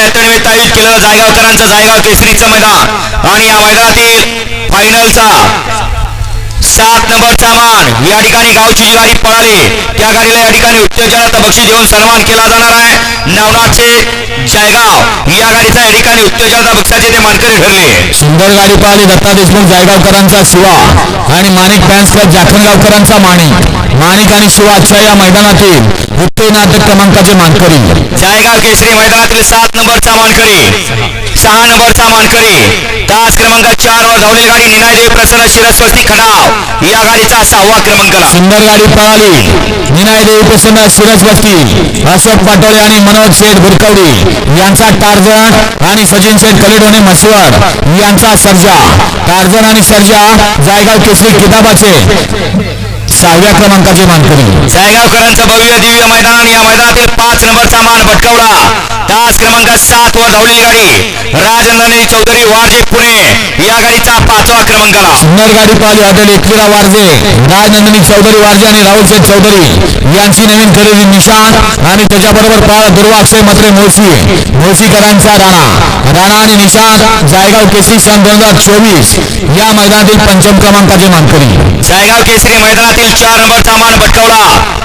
यात्रेनिमित्त आयोजित केलेलं जायगावकरांचं जायगाव केसरीचं मैदान. आणि या मैदानातील फायनलचा सात नंबरचा मान. या ठिकाणी गावची जी गाडी पळाली. त्या गाडीला या ठिकाणी उत्तेजनाचा बक्षीस देऊन सन्मान केला जाणार आहे. नवनाथचे जायगाव. या गाडीचा या ठिकाणी उत्तेजनाचा बक्षाचे ते मानकरी ठरले. सुंदर गाडी पळाली. दत्ता देशमुख जायगावकरांचा शिवा आणि माणिक फॅन्स क्लब जाखणगावकरांचा माणिक. माणिक आणि आजच्या या मैदानातील उत्ते नाटक क्रमांकाचे मानकरी. जायगाव केसरी मैदानातील सात नंबरचा मानकरी. सहा नंबरचा मानकरी. तास क्रमांक चार वर धावलेली गाडी निनाय देवी प्रसन्न शिरस्वस्ती खडाव या गाडीचा सहावा क्रमांकला सुंदर गाडी पळाली. निनाय देवी प्रसन्न शिरस बस्ती अशोक पाटोळे आणि मनोज शेठ बुरकवडी यांचा टार्झन आणि सचिन शेठ कलेडोने म्हसवड यांचा सर्जा. टार्झन आणि सर्जा जायगाव केसरी किताबाचे. सहाव्या क्रमांकाचे मानकरी. जायगावकरांचं भव्य दिव्य मैदान या मैदानातील पाच नंबरचा मान भटकवला तास क्रमांक सात वर धावलेली गाडी. राजनंदनी चौधरी वारजे पुणे. या गाडीचा पाचवा क्रमांकाला. सुंदर गाडी पाहिली हॉटेल एकविरा वारजे. राजनंदिनी चौधरी वारजे आणि राहुल शेठ चौधरी. यांची नवीन खरेदी निशान आणि त्याच्याबरोबर पाहिला दुर्वा अक्षय मत्रे मोळशी मोळशीकरांचा राणा. राणा आणि निशान जायगाव केसरी सन दोन हजार चोवीस. या मैदानातील पंचम क्रमांकाचे मानकरी. जायगाव केसरी मैदानातील चार नंबरचा मान भटकवला.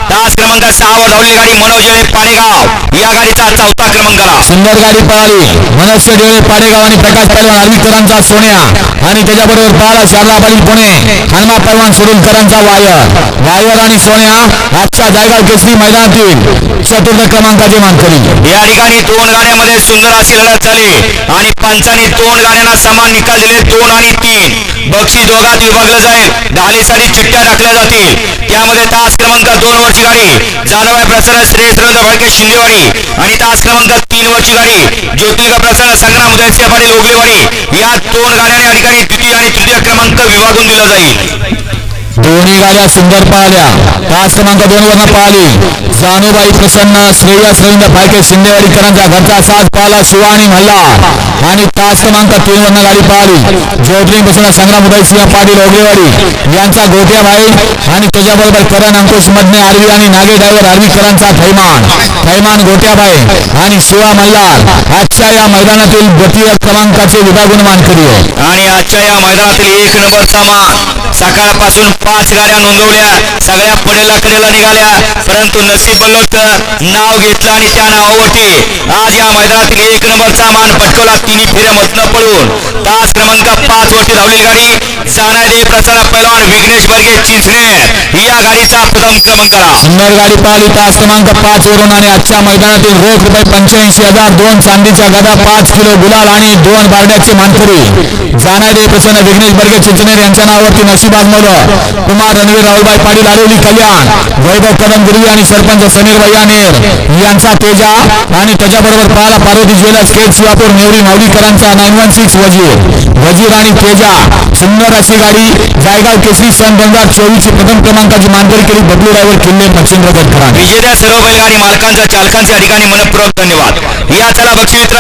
तास क्रमांक सहा वर धावलेली गाडी मनोज येळे पाडेगाव या गाडीचा चौथा क्रमांकाला सुंदर गाडी पळाली. मनस्य डोळे पाडेगाव आणि प्रकाश पैलवान आर्वीकरांचा सोन्या. आणि त्याच्याबरोबर पाहिला शारदा पाटील पुणे हनुमा पैलवान सुरुलकरांचा वायर. वायर आणि सोन्या आजच्या जायगाव केसरी मैदानातील चतुर्थ क्रमांकाचे मानकरी. या ठिकाणी दोन गाड्यामध्ये सुंदर अशी लढत झाली. आणि पंचांनी दोन गाड्यांना समान निकाल दिले. दोन आणि तीन. बक्षीस दोघात विभागलं जाईल. ढालीसाठी चिठ्ठ्या टाकल्या जातील. मध्ये तास क्रमांक दोन वरची गाडी जाधव प्रसन्न श्री सुरेंद्र फडके शिंदेवाडी आणि तास क्रमांक तीन वरची गाडी ज्योतिका प्रसन्न संग्राम उदयसिंह पाटील ओगलेवाडी या दोन गाड्यांनी अधिकारी द्वितीय आणि तृतीय क्रमांक विभागून दिला जाईल. दोन्ही गाड्या सुंदर पळाल्या तास क्रमांक दोन वरनं पाहिली जानुबाई प्रसन्न श्रेयस रवींद्र फाळके शिंदेवाडीकरांच्या घरचा साथ पळाला शिवा मल्ला आणि तास क्रमांक तीन वरनं गाडी पाहिली ज्योतिर्लिंग प्रसन्न संग्राम उदय सिंह पाटील ओगलेवाडी यांचा गोट्याभाई आणि त्याच्याबरोबर करण अंकुश मधने आरवी आणि नागे ड्रायव्हर आरवीकरांचा थैमान. थैमान गोट्याबाई आणि शिवा मल्हार आजच्या या मैदानातील द्वितीय क्रमांकाचे विभागून मानकरी आहे. आणि आजच्या या मैदानातील एक नंबरचा मान सकाळपासून पाच गाड्या नोंदवल्या. सगळ्या पडेला कडेला निघाल्या. परंतु नसीब बल्लोत नाव घेतलं आणि त्या नावावरती आज या मैदानातील एक नंबरचा मान पटकवला तिन्ही फेऱ्या मधनं पळून तास क्रमांक पाच वरती धावलेली गाडी. जाणारे प्रसन्न पैलवान विघ्नेश बर्गे चिंचणे ही या गाडीचा प्रथम क्रमांक सुंदर गाडी पाहिली. तास क्रमांक पाच वरून आणि आजच्या मैदानातील रोख रुपये पंच्याऐंशी हजार दोन चांदीच्या गदा पाच किलो गुलाल आणि दोन बारड्याचे मानकरी. जाणारे प्रसन्न विघ्नेश बर्गे चिंचणे यांच्या नावावरती नशीब आजमवलं कुमार रणवीर राहुलबाई पाटील आरेवली कल्याण. वैभव कदम गुरुजी आणि सरपंच समीर भैयानेर यांचा तेजा आणि त्याच्याबरोबर पाला Parvati jewellers Khed Shivapur Nevari माऊलीकरांचा nine one six Wazir. Wazir आणि तेजा. सुंदर अशी गाडी जायगाव केसरी सन दोन हजार चोवीस ची प्रथम क्रमांकाची मानकरी केली. बबलू ड्रायव्हर किल्ले मच्छिंद्र गडकरांनी विजेत्या सर्व बैलगाडी मालकांच्या चालकांच्या ठिकाणी मनपूर्वक धन्यवाद. या चला बक्षी मित्र